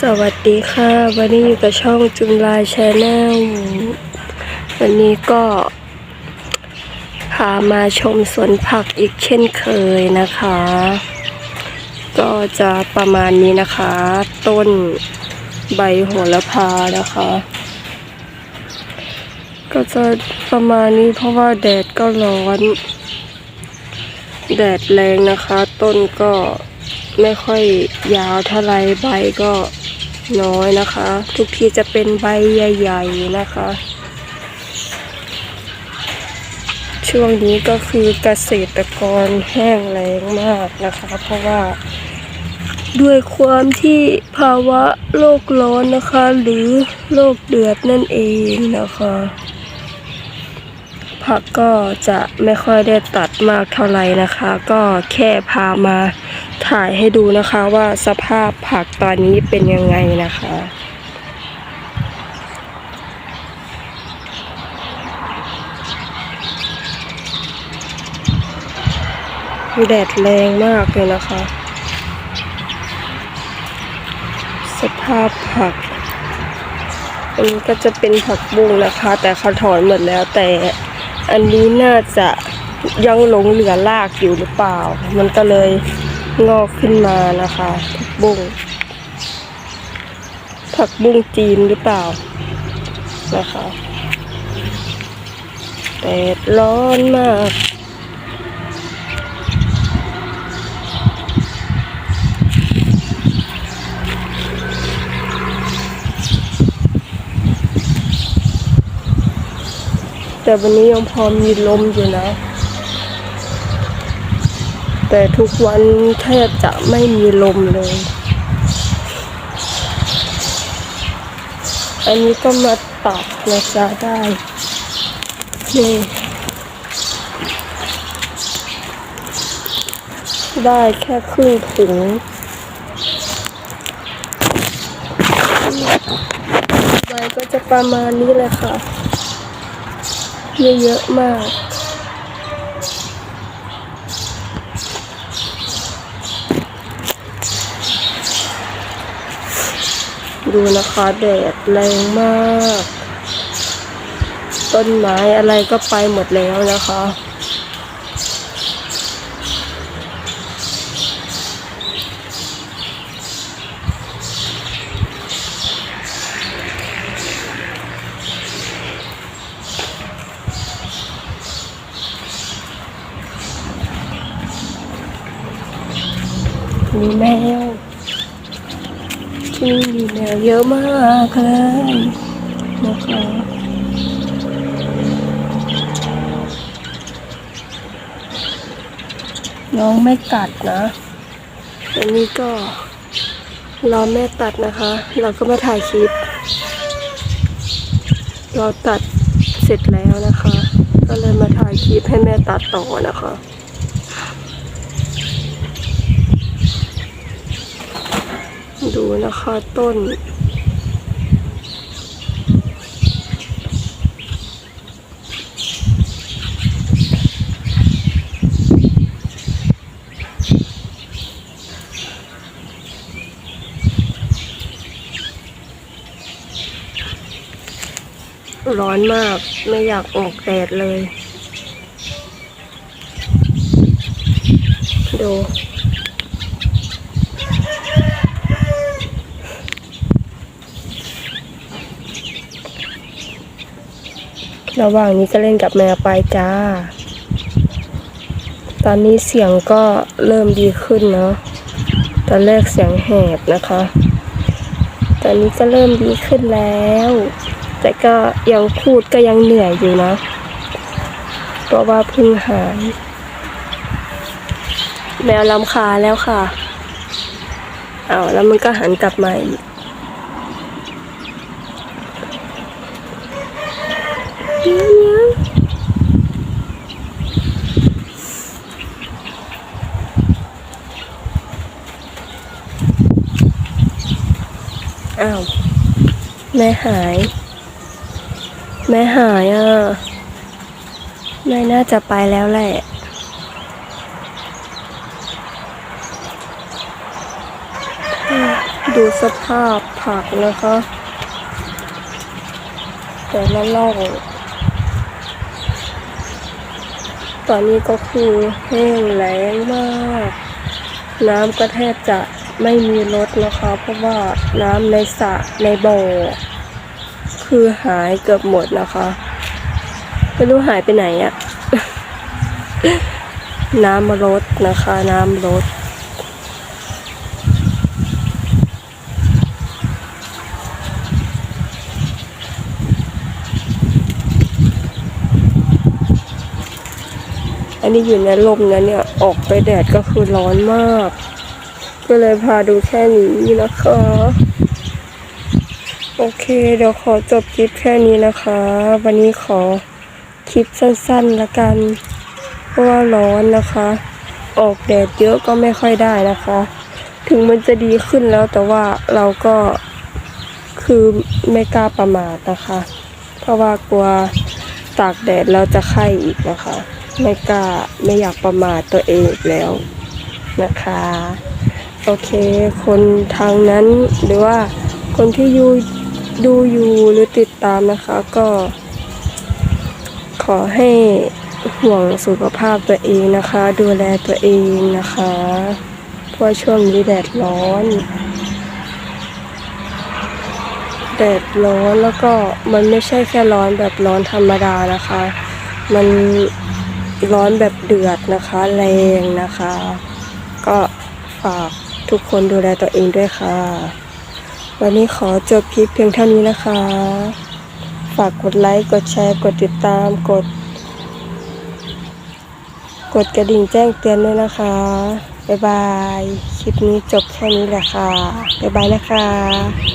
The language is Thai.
สวัสดีค่ะ วันนี้อยู่กับช่องจุนลายชาแนลวันนี้ก็พามาชมสวนผักอีกเช่นเคยนะคะ ก็จะประมาณนี้นะคะ ต้นใบโหระพานะคะ ก็จะประมาณนี้เพราะว่าแดดก็ร้อน แดดแรงนะคะ ต้นก็ไม่ค่อยยาวเท่าไรใบก็น้อยนะคะ ทุกทีจะเป็นใบใหญ่ๆนะคะ ช่วงนี้ก็คือเกษตรกรแห้งแล้งมากนะคะ เพราะว่า ด้วยความที่ภาวะโลกร้อนนะคะ หรือโลกเดือดนั่นเองนะคะ ผักก็จะไม่ค่อยได้ตัดมากเท่าไหร่นะคะ ก็แค่พามาถ่ายให้ดูนะคะว่าสภาพผักตอนนี้เป็นยังไงนะคะแดดแรงมากเลยนะคะ สภาพผักอันนี้ก็จะเป็นผักบุ้งนะคะ แต่เขาถอนหมดแล้วแต่ อันนี้น่าจะยังหลงเหลือรากอยู่หรือเปล่า มันก็เลยงอกขึ้นมานะคะผักบุ้งผักบุ้งจีนหรือเปล่านะคะแต่ร้อนมาก แต่วันนี้ยังพอมีลมอยู่นะ แต่ทุกวันแทบจะไม่มีลมเลย อันนี้ก็มาตัดนะจ๊ะได้นี่ได้แค่ครึ่งถุงใบก็จะประมาณนี้เลยค่ะ เยอะมากดูนะคะแดดแรงมาก ต้นไม้อะไรก็ไปหมดแล้วนะคะ มีแมว ที่นี่มีแมวเยอะมากเลยนะคะน้องไม่กัดนะอันนี้ก็รอแม่ตัดนะคะ เราก็มาถ่ายคลิป เราตัดเสร็จแล้วนะคะ ก็เลยมาถ่ายคลิปให้แม่ตัดต่อนะคะ ดูนะคะต้น ร้อนมากไม่อยากออกแดดเลย ดู ระหว่างนี้ก็เล่นกับแมวไปจ้า ตอนนี้เสียงก็เริ่มดีขึ้นเนาะ ตอนแรกเสียงแหบนะคะ ตอนนี้ก็เริ่มดีขึ้นแล้ว แต่ก็ยังพูดก็ยังเหนื่อยอยู่นะ เพราะว่าเพึ่งหาย แมวลำคาแล้วค่ะ เอาแล้วมันก็หันกลับมาอีก เนี้ยเนี้ย อ้าวแม่หาย แม่หายอะแม่น่าจะไปแล้วแหละดูสภาพผักนะคะ แต่ละล่อง ตอนนี้ก็คือแห้งแล้งมาก น้ำก็แทบจะไม่มีลดนะคะ เพราะว่าน้ำในสระในบ่อคือหายเกือบหมดนะคะไม่รู้หายไปไหนอะ น้ำรถนะคะ น้ำลด อันนี้อยู่ในลมนะเนี่ยออกไปแดดก็คือร้อนมาก ก็เลยพาดูแค่นี้นะคะ โอเค เดี๋ยวขอจบคลิปแค่นี้นะคะ วันนี้ขอคลิปสั้นๆละกัน เพราะว่าร้อนนะคะ ออกแดดเยอะก็ไม่ค่อยได้นะคะ ถึงมันจะดีขึ้นแล้วแต่ว่าเราก็คือไม่กล้าประมาทนะคะ เพราะว่ากลัวตากแดดแล้วจะไข้อีกนะคะ ไม่กล้าไม่อยากประมาทตัวเองแล้วนะคะ โอเค คนทางนั้นหรือว่าคนที่อยู่ดูอยู่หรือติดตามนะคะก็ ขอให้ห่วงสุขภาพตัวเองนะคะ ดูแลตัวเองนะคะเพราะช่วงนี้แดดร้อน แดดร้อนแล้วก็มันไม่ใช่แค่ร้อนแบบร้อนธรรมดานะคะ มัน ร้อนแบบเดือดนะคะแรงนะคะ ก็ฝากทุกคนดูแลตัวเองด้วยค่ะ วันนี้ขอจบคลิปเพียงเท่านี้นะคะ ฝากกดไลค์กดแชร์ กดติดตามกด กดกระดิ่งแจ้งเตือนด้วยนะคะบ๊ายบาย คลิปนี้จบแค่นี้แหละค่ะบ๊ายบายนะคะ